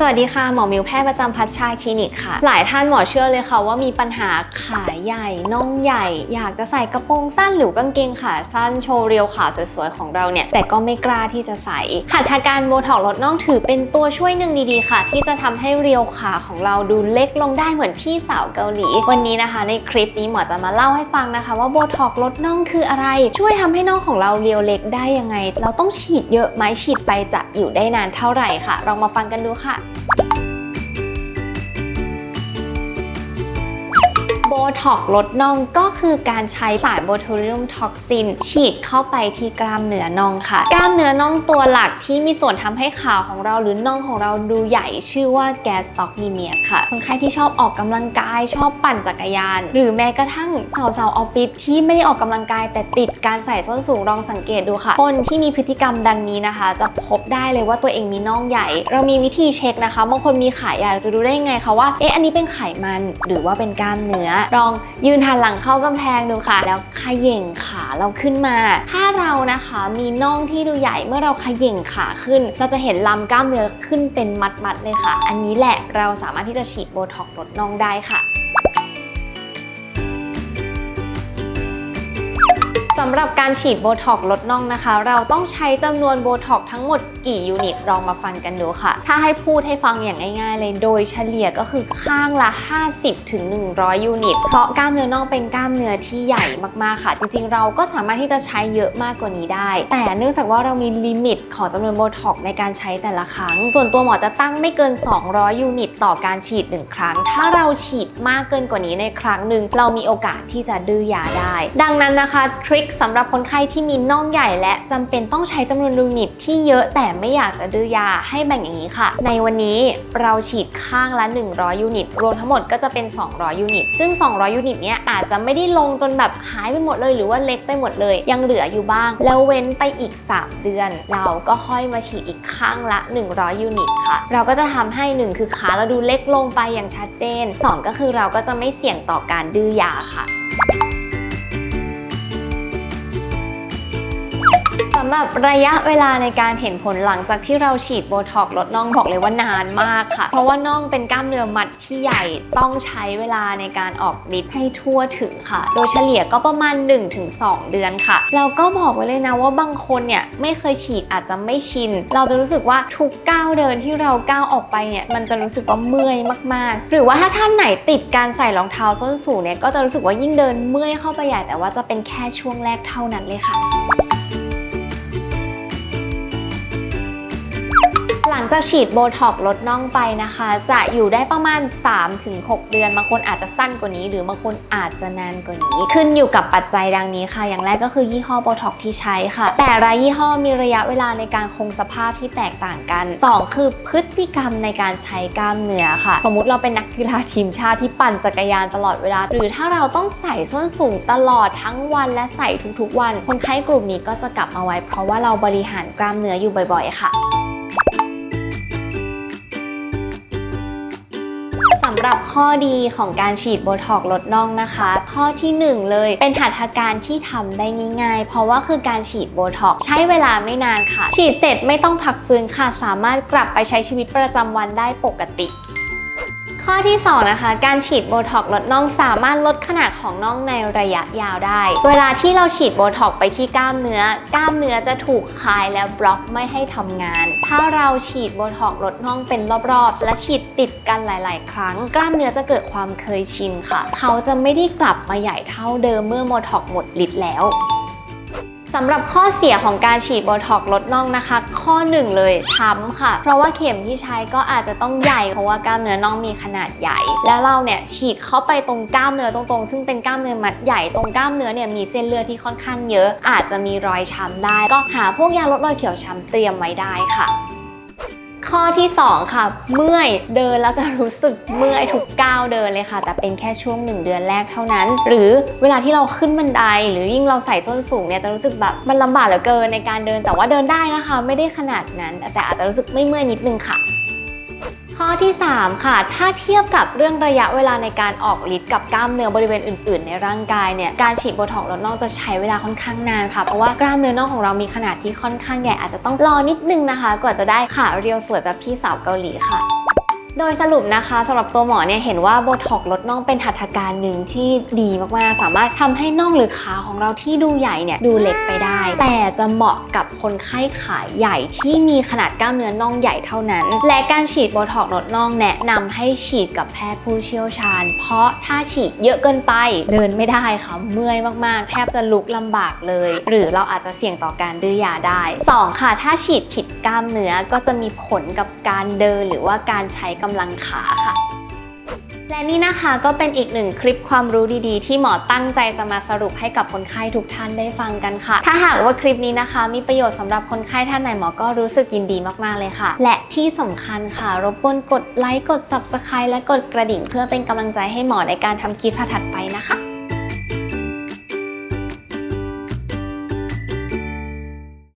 สวัสดีค่ะหมอมิวแพทย์ประจำพัชชาคลินิกค่ะ หลายท่านหมอเชื่อเลยค่ะว่ามีปัญหาขาใหญ่น่องใหญ่ อยากจะใส่กระโปรงสั้นหรือกางเกงขาสั้นโชว์เรียวขาสวยๆของเราเนี่ย แต่ก็ไม่กล้าที่จะใส่หัตถการโบท็อกลดน่องถือเป็นตัวช่วยหนึ่งดีๆค่ะ ที่จะทำให้เรียวขาของเราดูเล็กลงได้เหมือนพี่สาวเกาหลี วันนี้นะคะ ในคลิปนี้หมอจะมาเล่าให้ฟังนะคะ ว่าโบท็อกลดน่องคืออะไร ช่วยทำให้น่องของเราเรียวเล็กได้ยังไง เราต้องฉีดเยอะไหมฉีดไปจะอยู่ได้นานเท่าไหร่ค่ะลองมาฟังกันดูค่ะโบท็อกลดน่องก็คือการใช้สารโบทูลินัมท็อกซิน ฉีดเข้าไปที่กล้ามเนื้อน่องค่ะ กล้ามเนื้อน่องตัวหลักที่มีส่วนทำให้ขาของเราหรือน่องของเราดูใหญ่ชื่อว่าแกสต็อกนีเมียค่ะ คนไข้ที่ชอบออกกำลังกายชอบปั่นจักรยาน หรือแม้กระทั่งสาวๆออฟฟิศที่ไม่ได้ออกกำลังกายแต่ติดการใส่ส้นสูงลองสังเกตดูค่ะ คนที่มีพฤติกรรมดังนี้นะคะ จะพบได้เลยว่าตัวเองมีน่องใหญ่ เรามีวิธีเช็คนะคะบางคนมีขาใหญ่เราจะดูได้ยังไงคะว่าเอ๊ะอันนี้เป็นไขมันหรือว่าเป็นกล้ามเนื้อลองยืนหันหลังเข้ากำแพงดูค่ะ แล้วขย่งขาเราขึ้นมา ถ้าเรานะคะมีน่องที่ดูใหญ่เมื่อเราขย่งขาขึ้น เราจะเห็นลำกล้ามเนื้อขึ้นเป็นมัดๆเลยค่ะ อันนี้แหละเราสามารถที่จะฉีดโบท็อกซ์ลดน่องได้ค่ะ สำหรับการฉีดโบท็อกลดน่องนะคะ เราต้องใช้จำนวนโบท็อกทั้งหมดกี่ยูนิตลองมาฟังกันดูค่ะ ถ้าให้พูดให้ฟังอย่างง่ายๆ เลยโดยเฉลี่ยก็คือข้างละ 50ถึง100ยูนิต เพราะกล้ามเนื้อน่องเป็นกล้ามเนื้อที่ใหญ่มากๆค่ะ จริงๆ เราก็สามารถที่จะใช้เยอะมากกว่านี้ได้ แต่เนื่องจากว่าเรามีลิมิตของจำนวนโบท็อกในการใช้แต่ละครั้ง ส่วนตัวหมอจะตั้งไม่เกิน 200 ยูนิต ต่อการฉีด 1 ครั้ง ถ้าเราฉีดมากเกินกว่านี้ในครั้งหนึ่งเรามีโอกาสที่จะดื้อยาได้ ดังนั้นนะคะทริคสำหรับคนไข้ที่มีน่องใหญ่และจำเป็นต้องใช้จำนวนยูนิตที่เยอะแต่ไม่อยากจะดื้อยาให้แบ่งอย่างนี้ค่ะ ในวันนี้เราฉีดข้างละ 100 ยูนิต รวมทั้งหมดก็จะเป็น 200 ยูนิต ซึ่ง 200 ยูนิตเนี้ยอาจจะไม่ได้ลงจนแบบหายไปหมดเลย หรือว่าเล็กไปหมดเลย ยังเหลืออยู่บ้าง แล้วเว้นไปอีก 3 เดือน เราก็ค่อยมาฉีดอีกข้างละ 100 ยูนิตค่ะ เราก็จะทำให้ 1 คือขาเราดูเล็กลงไปอย่างชัดเจน 2 ก็คือเราก็จะไม่เสี่ยงต่อการดื้อยาค่ะำหรับระยะเวลาในการเห็นผลหลังจากที่เราฉีดโบท็อกซ์ลดน่องบอกเลยว่านานมากค่ะ เพราะว่าน่องเป็นกล้ามเนื้อมัดที่ใหญ่ต้องใช้เวลาในการออกฤทธิ์ให้ทั่วถึงค่ะ โดยเฉลี่ยก็ประมาณ 1-2 เดือนค่ะแล้วก็บอกไว้เลยนะว่าบางคนเนี่ยไม่เคยฉีดอาจจะไม่ชิน เราจะรู้สึกว่าทุกก้าวเดินที่เราก้าวออกไปเนี่ยมันจะรู้สึกว่าเมื่อยมาก ๆ หรือว่าถ้าท่านไหนติดการใส่รองเท้าส้นสูงเนี่ยก็จะรู้สึกว่ายิ่งเดินเมื่อยเข้าไปใหญ่แต่ว่าจะเป็นแค่ช่วงแรกเท่านั้นเลยค่ะ หลังจากฉีดโบท็อกลดน่องไปนะคะ จะอยู่ได้ประมาณ 3-6 เดือน บางคนอาจจะสั้นกว่านี้ หรือบางคนอาจจะนานกว่านี้ ขึ้นอยู่กับปัจจัยดังนี้ค่ะ อย่างแรกก็คือยี่ห้อโบท็อกที่ใช้ค่ะ แต่ละยี่ห้อมีระยะเวลาในการคงสภาพที่แตกต่างกัน 2 คือพฤติกรรมในการใช้กล้ามเนื้อค่ะ สมมติเราเป็นนักกีฬาทีมชาติที่ปั่นจักรยานตลอดเวลา หรือถ้าเราต้องใส่ส้นสูงตลอดทั้งวันและใส่ทุกๆวัน คนไข้กลุ่มนี้ก็จะกลับมาไว้ เพราะว่าเราบริหารกล้ามเนื้ออยู่บ่อยๆ ค่ะำหรับข้อดีของการฉีดโบท็อกซ์ลดน่องนะคะ ข้อทีหนึ่1 เลยเป็นหัตถการที่ทำได้ง่าย ๆ เพราะว่าคือการฉีดโบท็อกซ์ใช้เวลาไม่นานค่ะ ฉีดเสร็จไม่ต้องพักฟื้นค่ะ สามารถกลับไปใช้ชีวิตประจำวันได้ปกติ ข้อที่ 2 นะคะ การฉีดโบท็อกซ์ลดน่องสามารถลดขนาดของน่องในระยะยาวได้ เวลาที่เราฉีดโบท็อกซ์ไปที่กล้ามเนื้อ กล้ามเนื้อจะถูกคลายและบล็อกไม่ให้ทำงาน ถ้าเราฉีดโบท็อกซ์ลดน่องเป็นรอบๆ และฉีดติดกันหลาย ๆ ครั้ง กล้ามเนื้อจะเกิดความเคยชินค่ะ เขาจะไม่ได้กลับมาใหญ่เท่าเดิมเมื่อโบท็อกซ์หมดฤทธิ์แล้ว สำหรับข้อเสียของการฉีดโบท็อกลดน่องนะคะ ข้อหนึ่งเลยช้ำค่ะ เพราะว่าเข็มที่ใช้ก็อาจจะต้องใหญ่เพราะว่ากล้ามเนื้อน่องมีขนาดใหญ่ แล้วเราเนี่ยฉีดเข้าไปตรงกล้ามเนื้อตรงๆ ซึ่งเป็นกล้ามเนื้อมัดใหญ่ตรงกล้ามเนื้อเนี่ยมีเส้นเลือดที่ค่อนข้างเยอะ อาจจะมีรอยช้ำได้ ก็หาพวกยาลดรอยเขียวช้ำเตรียมไว้ได้ค่ะ ข้อที่ 2 ค่ะ เมื่อยเดินแล้วจะรู้สึกเมื่อยทุกก้าวเดินเลยค่ะ แต่เป็นแค่ช่วง 1 เดือนแรกเท่านั้น หรือเวลาที่เราขึ้นบันได หรือยิ่งเราใส่ส้นสูงเนี่ยจะรู้สึกแบบมันลำบากเหลือเกินในการเดินแต่ว่าเดินได้นะคะ ไม่ได้ขนาดนั้น แต่อาจจะรู้สึกไม่เมื่อยนิดนึงค่ะ ข้อที่ 3 ค่ะ ถ้าเทียบกับเรื่องระยะเวลาในการออกฤทธิ์กับกล้ามเนื้อบริเวณอื่น ๆ ในร่างกายเนี่ย การฉีดโบท็อกซ์ลดน่องจะใช้เวลาค่อนข้างนานค่ะ เพราะว่ากล้ามเนื้อน่องของเรามีขนาดที่ค่อนข้างใหญ่อาจจะต้องรอนิดนึงนะคะ กว่าจะได้ขาเรียวสวยแบบพี่สาวเกาหลีค่ะ โดยสรุปนะคะสำหรับตัวหมอเนี่ยเห็นว่าโบท็อกลดน่องเป็นหัตถการหนึ่งที่ดีมากๆ สามารถทำให้น่องหรือขาของเราที่ดูใหญ่เนี่ยดูเล็กไปได้ แต่จะเหมาะกับคนไข้ขาใหญ่ที่มีขนาดกล้ามเนื้อน่องใหญ่เท่านั้น และการฉีดโบท็อกลดน่องแนะนำให้ฉีดกับแพทย์ผู้เชี่ยวชาญ เพราะถ้าฉีดเยอะเกินไป เดินไม่ได้ค่ะเมื่อยมากๆ แทบจะลุกลำบากเลย หรือเราอาจจะเสี่ยงต่อการดื้อยาได้สองค่ะ ถ้าฉีดผิดกล้ามเนื้อก็จะมีผลกับการเดินหรือว่าการใช้กำลังขาค่ะ และนี่นะคะก็เป็นอีกหนึ่งคลิปความรู้ดีๆ ที่หมอตั้งใจจะมาสรุปให้กับคนไข้ทุกท่านได้ฟังกันค่ะ ถ้าหากว่าคลิปนี้นะคะ มีประโยชน์สำหรับคนไข้ท่านไหนหมอก็รู้สึกยินดีมากๆเลยค่ะ และที่สำคัญค่ะ รบกวนกดไลค์กด subscribe และกดกระดิ่ง เพื่อเป็นกำลังใจให้หมอในการทำคลิปถัดไปนะคะ